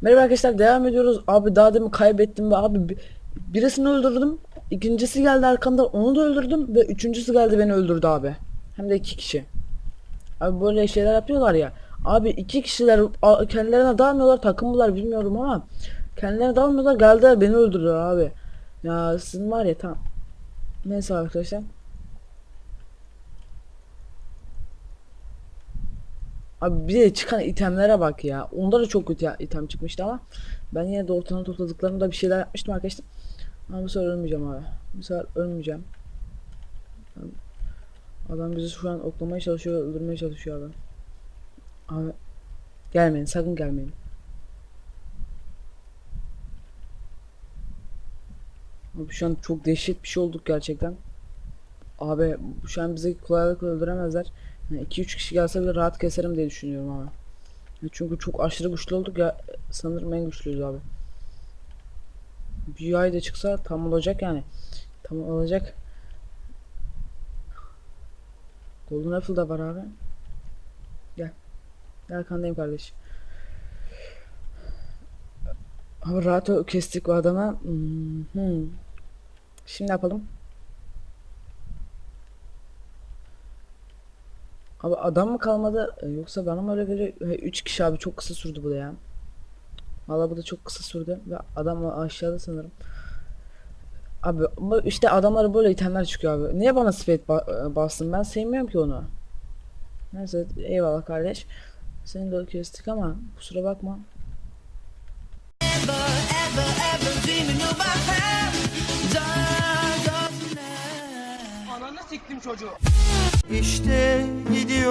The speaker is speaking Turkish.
Merhaba arkadaşlar devam ediyoruz. Abi daha demin kaybettim ve abi bi- birisini öldürdüm. İkincisi geldi arkamdan onu da öldürdüm ve üçüncüsü geldi beni öldürdü abi. Hem de iki kişi. Abi böyle şeyler yapıyorlar ya. Abi iki kişiler kendilerine dalmıyorlar takımlılar bilmiyorum ama kendilerine dalmıyorlar geldiler beni öldürdüler abi. Ya sizin var ya tam. Neyse arkadaşlar. Abi bir de çıkan itemlere bak ya. Onda da çok kötü item çıkmıştı ama ben yine de ortadan topladıklarımda bir şeyler yapmıştım arkadaşlar. Ama bu sefer ölmeyeceğim abi. Bu sefer ölmeyeceğim. Adam bizi şu an oklamaya çalışıyor, öldürmeye çalışıyor adam. Abi gelmeyin, sakın gelmeyin. Abi şu an çok dehşet bir şey olduk gerçekten. Abi şu an bizi kolaylıkla öldüremezler. 2-3 kişi gelse bile rahat keserim diye düşünüyorum. Ya Çünkü çok aşırı güçlü olduk ya sanırım en güçlüyüz abi. Bir ay da çıksa tam olacak yani. Tam olacak. Golden Apple da var abi. Gel. Gel kandayım kardeş. Abi rahat kestik o adama. Hmm, hmm. Şimdi yapalım. Abi adam mı kalmadı e, yoksa bana mı öyle geliyor? 3 kişi abi çok kısa sürdü bu da ya. Valla bu da çok kısa sürdü ve adam aşağıda sanırım. Abi işte adamlara böyle itemler çıkıyor abi. Niye bana spade ba- e, bastın? Ben sevmiyorum ki onu. Neyse eyvallah kardeş. Seni de kestik ama kusura bakma. Ananı siktim çocuğu. İşte